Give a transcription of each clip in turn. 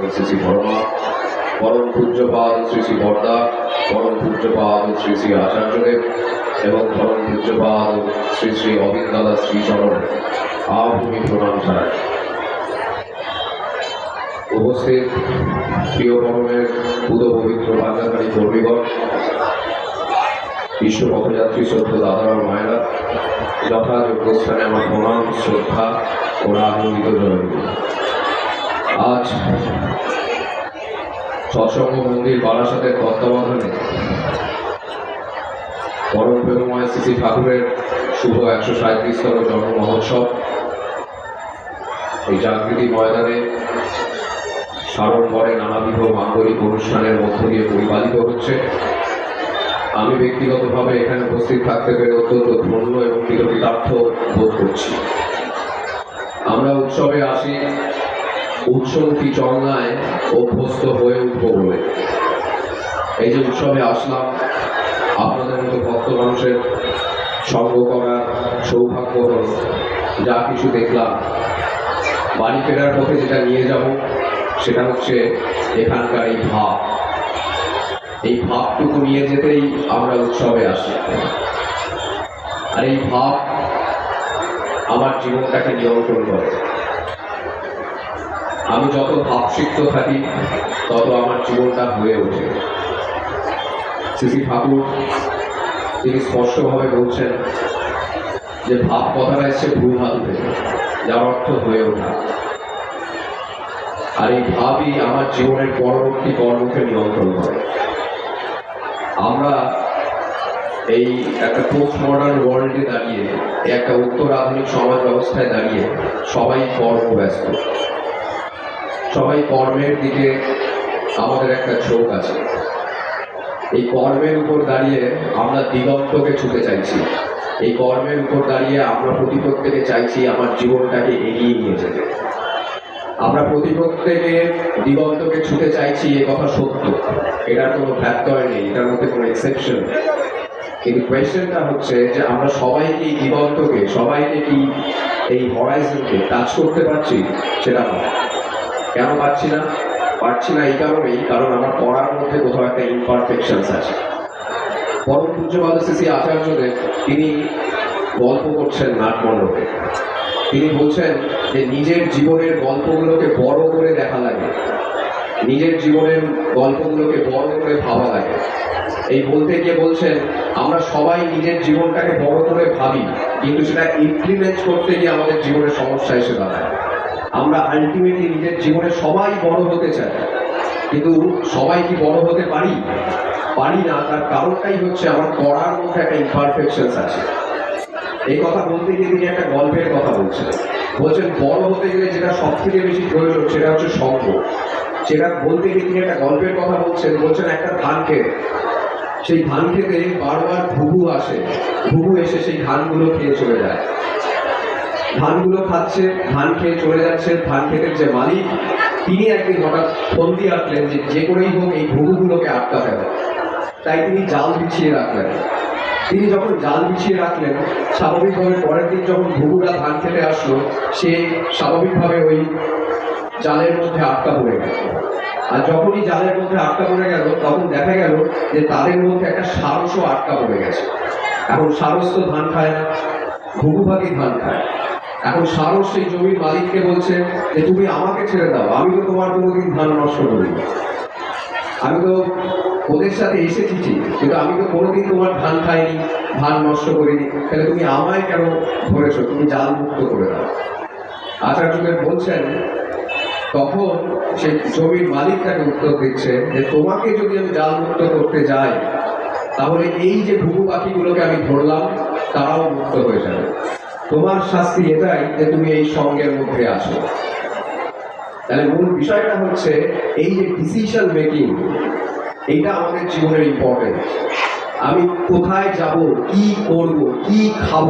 শ্রী শ্রী পরম পূজ্যপাদ শ্রী শ্রী বর্দা, পরম পূজ্যপাদ শ্রী শ্রী আচার্যদেব এবং পরম পূজ্যপাদ শ্রী শ্রী অবিন দাদা শ্রীচরণ। আভূমি প্রণাম জানাই। উপস্থিত প্রিয় পরমের পুদ পবিত্র বাজারকারী কর্মীগণ, বিশ্ব পথযাত্রী শ্রদ্ধ দাদারা মায়েরা, যথাযোগ্য স্থানে আমার প্রণাম, শ্রদ্ধা ও আনন্দিত জয়গুরু। আজ সৎসঙ্গ মন্দির বারাসাতের তত্ত্বাবধানে পরম প্রেমময় শ্রী ঠাকুরের শুভ একশো সাঁত্রিশতম জন্ম মহোৎসব। এই জাগৃতি ময়দানে সাড়ম্বরে নানাবিধ মাঙ্গলিক অনুষ্ঠানের মধ্য দিয়ে পরিপালিত হচ্ছে। আমি ব্যক্তিগতভাবে এখানে উপস্থিত থাকতে পেরে অত্যন্ত ধন্য এবং কৃতজ্ঞার্থ বোধ করছি। আমরা উৎসবে আসি উৎসবটি চলনায় অভ্যস্ত হয়ে উঠবো বলে। এই যে উৎসবে আসলাম, আপনাদের মতো ভক্ত মানুষের সঙ্গ করার সৌভাগ্য হল, যা কিছু দেখলাম। বাড়ি ফেরার পথে যেটা নিয়ে যাব, সেটা হচ্ছে এখানকার এই ভাব। এই ভাবটুকু নিয়ে যেতেই আমরা উৎসবে আসি। আর এই ভাব আমার জীবনটাকে নিয়ন্ত্রণ করে। আমি যত ভাবসিক্ত থাকি, তত আমার জীবনটা হয়ে ওঠে। শ্রী ঠাকুর, তিনি স্পষ্টভাবে বলছেন যে ভাব কথাটা এসছে ভুল হাত থেকে, যার অর্থ হয়ে ওঠা। আর এই ভাবই আমার জীবনের পরবর্তী কর্মকে নিয়ন্ত্রণ করে। আমরা এই একটা পোস্ট মডার্ন ওয়ার্ল্ডে দাঁড়িয়ে, একটা উত্তর আধুনিক সমাজ ব্যবস্থায় দাঁড়িয়ে সবাই কর্মব্যস্ত। সবাই কর্মের দিকে আমাদের একটা ঝোঁক আছে। এই কর্মের উপর দাঁড়িয়ে আমরা দিগন্তকে ছুতে চাইছি। এই কর্মের উপর দাঁড়িয়ে আমরা প্রতি চাইছি আমার জীবনটাকে এগিয়ে নিয়ে যেতে। আমরা প্রতি দিগন্তকে ছুতে চাইছি এ কথা সত্য। এটার কোনো ব্যত্যয় নেই, এটার মধ্যে কোনো এক্সেপশন কিন্তু কোয়েশ্চেনটা হচ্ছে যে আমরা সবাই কি এই দিগন্তকে সবাইকে কি এই হরাইজনকে টাচ করতে পারছি? সেটা নয়। কেন পারছি না? পারছি না এই কারণেই, কারণ আমার পড়ার মধ্যে কোথাও একটা ইমপারফেকশনস আছে। পরম পূজ্যপাদ শ্রী আচার্যদেব, তিনি গল্প করছেন নাট মণ্ডপে তিনি বলছেন যে নিজের জীবনের গল্পগুলোকে বড় করে দেখা লাগে। নিজের জীবনের গল্পগুলোকে বড় করে ভাবা লাগে। এই বলতে গিয়ে বলছেন, আমরা সবাই নিজের জীবনটাকে বড় করে ভাবি, কিন্তু সেটা ইমপ্লিমেন্ট করতে গিয়ে আমাদের জীবনের সমস্যা এসে দাঁড়ায়। আমরা আলটিমেটলি নিজের জীবনে সবাই বড় হতে চাই। কিন্তু সবাই কি বড় হতে পারি? পারি না, তার কারণটাই হচ্ছে আমার পড়ার মধ্যে একটা ইমপারফেকশনস আছে। এই কথা বলতে গিয়ে তিনি একটা গল্পের কথা বলছেন। বলছেন, বড় হতে গেলে যেটা সব থেকে বেশি প্রয়োজন সেটা হচ্ছে সঙ্গ। সেটা বলতে গিয়ে তিনি একটা গল্পের কথা বলছেন বলছেন একটা ধান ক্ষেত। সেই ধান খেতে বারবার ঘুঘু আসে। ঘুঘু এসে সেই ধানগুলো খেয়ে চলে যায়। ধানগুলো খাচ্ছে, ধান খেয়ে চলে যাচ্ছে, ধান খেতের যে মালিক, তিনি একদিন হঠাৎ ফন্দি আঁকলেন যে যে করেই হোক এই ঘুঘুগুলোকে আটকাতে হবে। তাই তিনি জাল বিছিয়ে রাখলেন। তিনি যখন জাল বিছিয়ে রাখলেন, স্বাভাবিকভাবে পরের দিন যখন ঘুঘুরা ধান খেতে আসলো, সে স্বাভাবিকভাবে ওই জালের মধ্যে আটকা পড়ে গেল। আর যখনই জালের মধ্যে আটকা পড়ে গেল, তখন দেখা গেল যে তাদের মধ্যে একটা সারসও আটকা পড়ে গেছে। এখন সারস তো ধান খায় না ঘুঘু পাখি ধান খায়। এখন সারস সেই জমির মালিককে বলছে যে তুমি আমাকে ছেড়ে দাও। আমি তো তোমার কোনোদিন ধান নষ্ট করিনি। আমি তো ওদের সাথে এসেছি ঠিক, কিন্তু আমি তো কোনোদিন তোমার ধান খাইনি ধান নষ্ট করিনি। তাহলে তুমি আমায় কেন ধরেছো? তুমি জাল মুক্ত করে দাও। আচার্যদেব বলছেন তখন সে জমির মালিক তাকে উত্তর দিচ্ছে যে তোমাকে যদি আমি জাল মুক্ত করতে যাই তাহলে এই যে ঘুঘু পাখিগুলোকে আমি ধরলাম তারাও মুক্ত হয়ে যাবে। তোমার শাস্তি এটাই যে তুমি এই সঙ্গের মধ্যে আছো। তাহলে মূল বিষয়টা হচ্ছে এই যে ডিসিশন মেকিং এইটা আমাদের জীবনের ইম্পর্টেন্ট আমি কোথায় যাব, কি করব, কি খাব,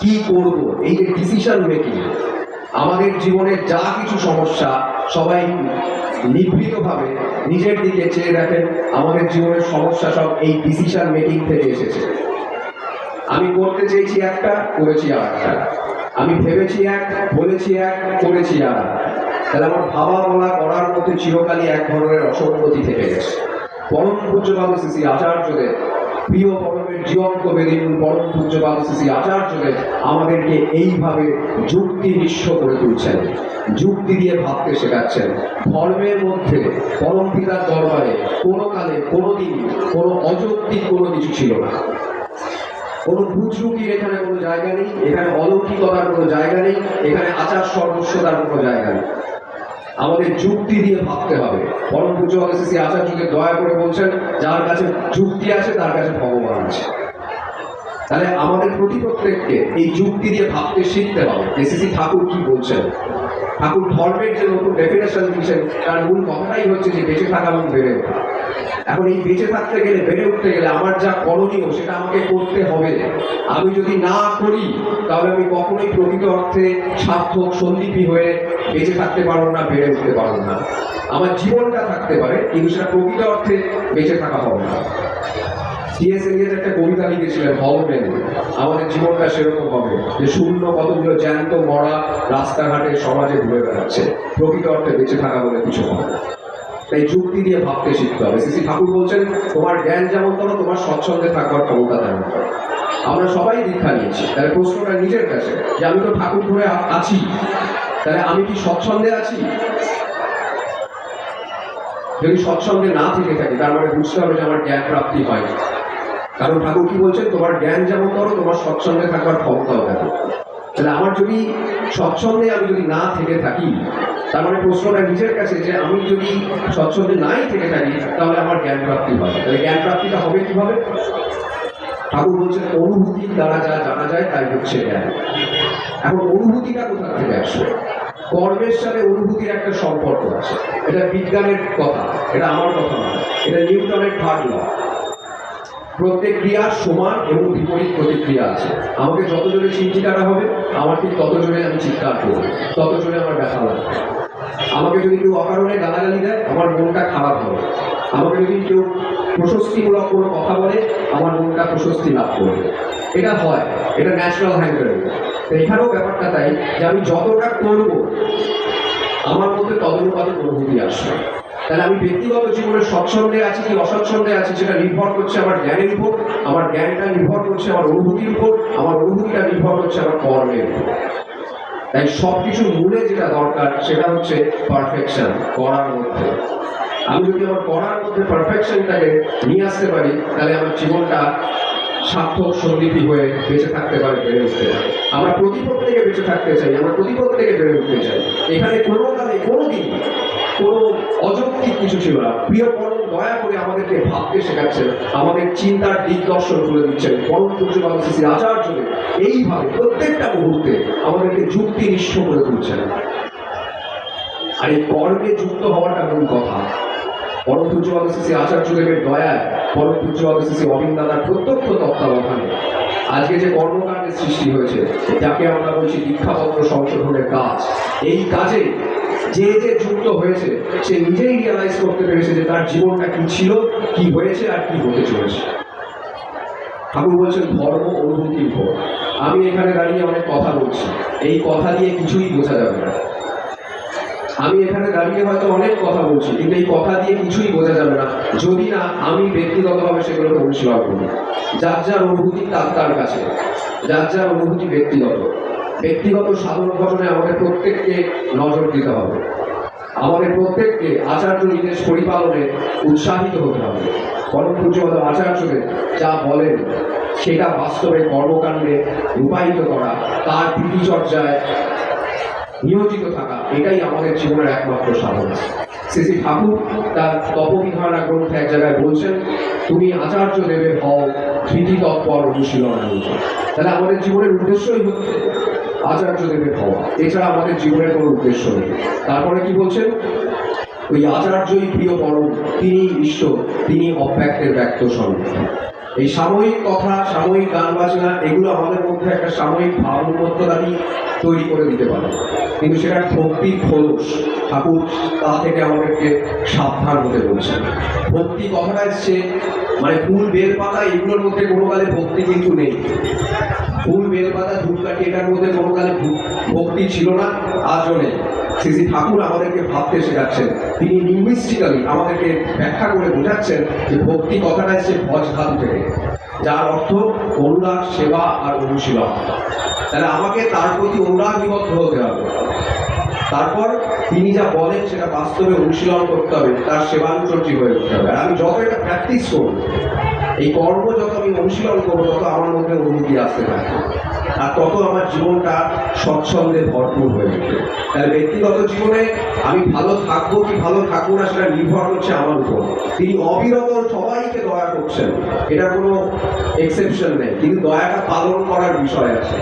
কি করব, এই যে ডিসিশন মেকিং আমাদের জীবনে যা কিছু সমস্যা সবাই নিভৃতভাবে নিজের দিকে চেয়ে দেখেন, আমাদের জীবনের সমস্যা সব এই ডিসিশন মেকিং থেকে এসেছে। আমি করতে চেয়েছি একটা, করেছি আর আমি ভেবেছি এক, বলেছি এক, করেছি আর তাহলে আমার ভাবা বলা করার মধ্যে চিরকালই এক ধরনের অসঙ্গতি থেকে গেছে। পরম পূজ্যবাদ শ্রী আচার্যদের প্রিয় পরমের জীবন্ত বেদিন পরম পূজ্যবাদ শ্রী আচার্যদের আমাদেরকে এইভাবে যুক্তি নিঃস্ব করে তুলছেন। যুক্তি দিয়ে ভাবতে শেখাচ্ছেন। ধর্মের মধ্যে পরম পিতার দরবারে কোনো কালে কোনো দিন কোনো অযৌক্তিক কোনো কিছু ছিল না। কোনো বুজরুকির এখানে কোনো জায়গা নেই, এখানে অলৌকিকতার কোনো জায়গা নেই, এখানে আচার সর্বস্বতার কোনো জায়গা নেই। আমাদের যুক্তি দিয়ে ভাবতে হবে। পরম পূজ্য শ্রী আচার্যকে দয়া করে বলছেন, যার কাছে যুক্তি আছে, তার কাছে ভগবান আছে। তাহলে আমাদের প্রতি প্রত্যেককে এই যুক্তি দিয়ে ভাবতে শিখতে হবে। এসিসি ঠাকুর কি বলছেন? ঠাকুর ধর্মের যে নতুন ডেফিনেশন দিচ্ছেন তার মূল কথাটাই হচ্ছে যে বেঁচে থাকা এবং বেড়ে ওঠা। এখন এই বেঁচে থাকতে গেলে, বেড়ে উঠতে গেলে আমার যা করণীয় সেটা আমাকে করতে হবে। আমি যদি না করি, তাহলে আমি কখনোই প্রকৃত অর্থে সার্থক, সন্দীপী হয়ে বেঁচে থাকতে পারব না, বেড়ে উঠতে পারব না। আমার জীবনটা থাকতে পারে, কিন্তু সেটা প্রকৃত অর্থে বেঁচে থাকা হবে না। একটা কবিতা লিখেছিলেন হলমেন আমাদের জীবনটা সেরকম হবে যে শূন্য কতগুলো জ্যান্ত মরা রাস্তাঘাটে সমাজে ঘুরে বেড়াচ্ছে। প্রকৃত অর্থে বেঁচে থাকা বলে কিছু না। তাই যুক্তি দিয়ে ভাবতে শিখতে হবে। সিসি ঠাকুর বলছেন, তোমার জ্ঞান যেমন করো, তোমার স্বচ্ছন্দে থাকবার ক্ষমতা তেমন করো। আমরা সবাই দীক্ষা নিয়েছি। তাহলে প্রশ্নটা নিজের কাছে, যে আমি তো ঠাকুর ধরে আছি, তাহলে আমি কি স্বচ্ছন্দে আছি? যদি স্বচ্ছন্দে না থেকে থাকি, তার মানে বুঝতে হবে যে আমার জ্ঞান প্রাপ্তি হয় কারণ ঠাকুর কি বলছেন, তোমার জ্ঞান যেমন করো, তোমার স্বচ্ছন্দে থাকার ক্ষমতাও দেখো তাহলে আমার যদি স্বচ্ছন্দে আমি যদি না থেকে থাকি, তার মানে প্রশ্নটা নিজের কাছে যে আমি যদি স্বচ্ছন্দে নাই থেকে থাকি, তাহলে আমার জ্ঞান প্রাপ্তি হবে। তাহলে জ্ঞান প্রাপ্তিটা হবে কীভাবে? ঠাকুর বলছেন অনুভূতির দ্বারা যা জানা যায়, তাই হচ্ছে জ্ঞান। এখন অনুভূতিটা কোথা থেকে আসবে? কর্মের সাথে অনুভূতির একটা সম্পর্ক আছে। এটা বিজ্ঞানের কথা, এটা আমার কথা নয়। এটা নিউটনের থার্ড ল প্রত্যেক সমান এবং বিপরীত প্রতিক্রিয়া আছে। আমাকে যত জোরে চিনটি কাটা হবে, আমার ঠিক তত জোরে আমি চিৎকার করব। তত জোরে আমার ব্যথা লাগবে। আমাকে যদি কেউ অকারণে গালাগালি দেয়, আমার মনটা খারাপ হবে। আমাকে যদি কেউ প্রশস্তিমূলক কোনো কথা বলে, আমার মনটা প্রশস্তি লাভ করবে। এটা হয়। এটা ন্যাচারাল হ্যান্ডেল তো এখানেও ব্যাপারটা তাই যে আমি যতটা করব, আমার মধ্যে তদনুপাতে অনুভূতি আসবে। তাহলে আমি ব্যক্তিগত জীবনে স্বচ্ছন্দে আছি কি অস্বচ্ছন্দে আছি সেটা নির্ভর করছে আমার জ্ঞানের উপর, আমার জ্ঞানটা নির্ভর করছে আমার অনুভূতির উপর, আমার অনুভূতিটা নির্ভর করছে আমার কর্মের উপর। তাই সব কিছুর মূলে যেটা দরকার সেটা হচ্ছে পারফেকশন করার মধ্যে। আমি যদি আমার করার মধ্যে পারফেকশনটাকে নিয়ে আসতে পারি, তাহলে আমার জীবনটা সার্থক সন্দীপী হয়ে বেঁচে থাকতে পারে, বেড়ে উঠতে পারে। আমরা প্রতিপদ থেকে বেঁচে থাকতে চাই, আমরা প্রতিপদ থেকে বেড়ে উঠতে চাই। এখানে কোনো কালে কোনো দিন কোনো অযৌক্তিক কিছু ছিল না। প্রিয় পরম দয়া করে আমাদেরকে ভাবতে শেখাচ্ছেন। আমাদের চিন্তার দিগদর্শন করে দিচ্ছেন পরম পূজ্যবাদ শ্রী আচার্যদের এইভাবে প্রত্যেকটা মুহূর্তে আমাদেরকে যুক্তি নিষ্ঠ করে তুলছেন। আর এই কর্মে যুক্ত হওয়াটা মূল কথা। পরম পূজ্যবাদ শ্রী আচার্যদেবের দয়ায় পরম পূজ্যবাদ শ্রী অবিন্দ দাদার প্রত্যক্ষ তত্ত্বাবধানে আজকে যে কর্মকাণ্ডের সৃষ্টি হয়েছে, যাকে আমরা বলছি দীক্ষাপত্র সংশোধনের কাজ, এই কাজে যে যে যুক্ত হয়েছে, সে নিজেই রিয়ালাইজ করতে পেরেছে যে তার জীবনটা কি ছিল, কি হয়েছে আর কি হতে চলেছে। ঠাকুর বলছেন, ধর্ম অনুভূতির আমি এখানে দাঁড়িয়ে অনেক কথা বলছি। এই কথা দিয়ে কিছুই বোঝা যাবে না। আমি এখানে দাঁড়িয়ে হয়তো অনেক কথা বলছি, কিন্তু এই কথা দিয়ে কিছুই বোঝা যাবে না। যদি না, আমি ব্যক্তিগতভাবে সেগুলোকে অনুশীলন করি। যার যার অনুভূতি তার তার কাছে। যার যার অনুভূতি ব্যক্তিগত। ব্যক্তিগত সাধন ঘটনে আমাদের প্রত্যেককে নজর দিতে হবে। আমাদের প্রত্যেককে আচার্য নির্দেশ পরিপালনে উৎসাহিত হতে হবে। পরম পূজ্যবাদ আচার্যদের যা বলেন, সেটা বাস্তবে কর্মকাণ্ডে রূপায়িত করা, তার প্রীতিচর্যায় নিয়োজিত থাকা, এটাই আমাদের জীবনের একমাত্র সাধন। শ্রী ঠাকুর তার তপবিধারণা গ্রন্থে এক জায়গায় বলছেন, তুমি আচার্য দেবে হও ধৃতি তৎপর অনুশীলন তাহলে আমাদের জীবনের উদ্দেশ্যই হচ্ছে আচার্য দেবে হওয়া। এছাড়া আমাদের জীবনের কোনো উদ্দেশ্য নেই। তারপরে কি বলছেন? ওই আচার্যই প্রিয় পরম তিনি বিশ্ব তিনি অব্যক্তের ব্যক্ত স্বরূপ। এই সাময়িক কথা, সাময়িক গান বাজনা, এগুলো আমাদের মধ্যে একটা সাময়িক ভাবমূর্তদানি তৈরি করে দিতে পারে। কিন্তু সেটা ভক্তি খোলস। ঠাকুর তা থেকে আমাদেরকে সাবধান হতে বলছেন। ভক্তি কথাটা এসছে? মানে ফুল বেল পাতা এগুলোর মধ্যে কোনো কালে ভক্তি কিন্তু নেই। ফুল বেলপাতা ধূপকাঠি এটার মধ্যে কোনো কালে ভক্তি ছিল না, আজও নেই। শ্রী শ্রী ঠাকুর আমাদেরকে ভাবতে শেখাচ্ছেন। তিনি লিঙ্গুইস্টিক্যালি আমাদেরকে ব্যাখ্যা করে বোঝাচ্ছেন যে ভক্তি কথাটা এসছে ভজ ধাতু থেকে। যার অর্থ অনুরাগ, সেবা আর অনুশীলন। তাহলে আমাকে তার প্রতি অনুরাগ নিবদ্ধ হতে হবে। তারপর তিনি যা বলেন সেটা বাস্তবে অনুশীলন করতে হবে, তার সেবানুচর্যী হয়ে উঠতে হবে। আর আমি যত এটা প্র্যাকটিস করব, এই কর্ম যত আমি অনুশীলন করব, তত আমার মধ্যে অনুভূতি আসতে থাকে আর তত আমার জীবনটা স্বচ্ছন্দে ভরপুর হয়ে উঠবে। তাহলে ব্যক্তিগত জীবনে আমি ভালো থাকব কি ভালো থাকব না সেটা নির্ভর করছে আমার উপর। তিনি অবিরত সবাইকে দয়া করছেন, এটা কোনো এক্সেপশন নেই। কিন্তু দয়াটা পালন করার বিষয় আছে।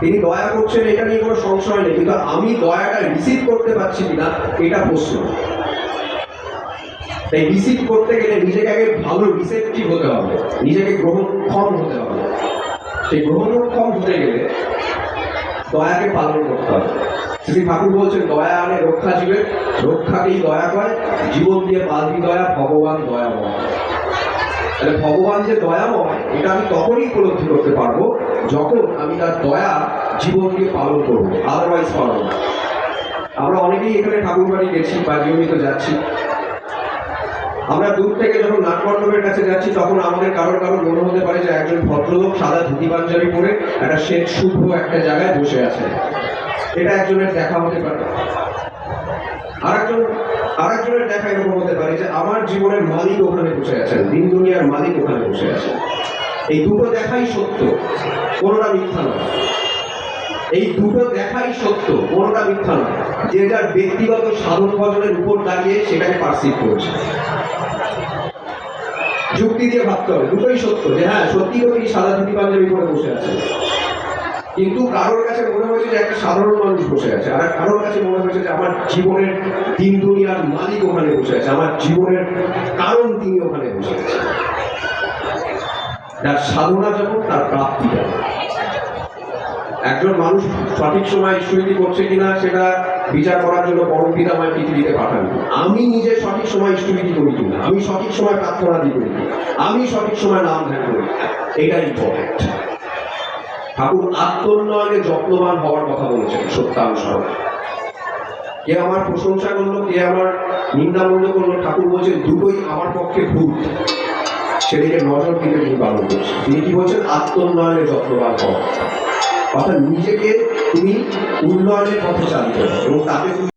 তিনি দয়া করছেন, এটা নিয়ে কোনো সংশয় নেই, কিন্তু আমি দয়াটা রিসিভ করতে পারছি কিনা, এটা প্রশ্ন। তাই রিসিভ করতে গেলে নিজেকে আগে ভালো রিসেপটিভ হতে হবে, নিজেকে গ্রহণক্ষম হতে হবে। সেই গ্রহণক্ষম হতে গেলে দয়াকে পালন করতে হবে। শ্রী ঠাকুর বলছেন, দয়া আনে রক্ষা জীবের রক্ষাকেই দয়া করে, জীবন দিয়ে পালবি দয়া, ভগবান দয়াময়। তাহলে ভগবান যে দয়াময়, এটা আমি তখনই উপলব্ধি করতে পারব যখন আমি তার দয়া জীবনকে পালন করব আদারওয়াইজ পালন না। আমরা অনেকেই এখানে ঠাকুর বাড়ি গেছি বা নিয়মিত যাচ্ছি। আমরা দূর থেকে যখন নাটমণ্ডপের কাছে যাচ্ছি, তখন আমাদের কারোর কারোর মনে হতে পারে যে একজন ভদ্রলোক সাদা ধুতি পাঞ্জাবি পরে একটা শ্বেত শুভ্র একটা জায়গায় বসে আছে। এটা একজনের দেখা হতে পারে। আরেকজন, আরেকজনের দেখা এরকম হতে পারে যে আমার জীবনের মালিক ওখানে বসে আছেন দিন দুনিয়ার মালিক ওখানে বসে আছেন। এই দুটো দেখাই সত্য, কোনোটা মিথ্যা নয়। এই দুটো দেখাই সত্য, কোনোটা মিথ্যা নয়। যে যার ব্যক্তিগত সাধন ভজনের উপর দাঁড়িয়ে সেটাকে পার্সিভ করছে। যুক্তি দিয়ে ভাবতে হবে, দুটোই সত্য যে হ্যাঁ সত্যি তো তিনি সাদা ধুতি পাঞ্জাবি পরে বসে আছেন। কিন্তু কারোর কাছে মনে হয়েছে যে একটা সাধারণ মানুষ বসে আছে, আর কারোর কাছে মনে হয়েছে যে আমার জীবনের দিন দুনিয়ার মালিক ওখানে বসে আছে, আমার জীবনের কারণ তিনি ওখানে বসে আছে যার সাধনা যেমন, তার প্রাপ্তি একজন মানুষ সঠিক সময় ঈশ্বরী করছে কিনা, সেটা বিচার করার জন্য পরমপিতা আমায় পৃথিবীতে পাঠান। আমি নিজে সঠিক সময় ঈশ্বরী করি কিনা, আমি সঠিক সময় প্রার্থনা দিই করি আমি সঠিক সময় নাম ধ্যান করি এটা ইম্পর্টেন্ট ঠাকুর আত্মোন্নয়নে যত্নবান হওয়ার কথা বলেছেন সত্যানুসরণ কে আমার প্রশংসা করল, কে আমার নিন্দামূল্য করল, ঠাকুর বলছেন, দুটোই আমার পক্ষে ভূত। সেদিকে নজর দিতে তিনি পালন করছেন তিনি কি বলছেন আত্মোন্নয়নের যত্নবান হওয়া অর্থাৎ নিজেকে তুমি উন্নয়নের পথে চালিত এবং তাকে তুমি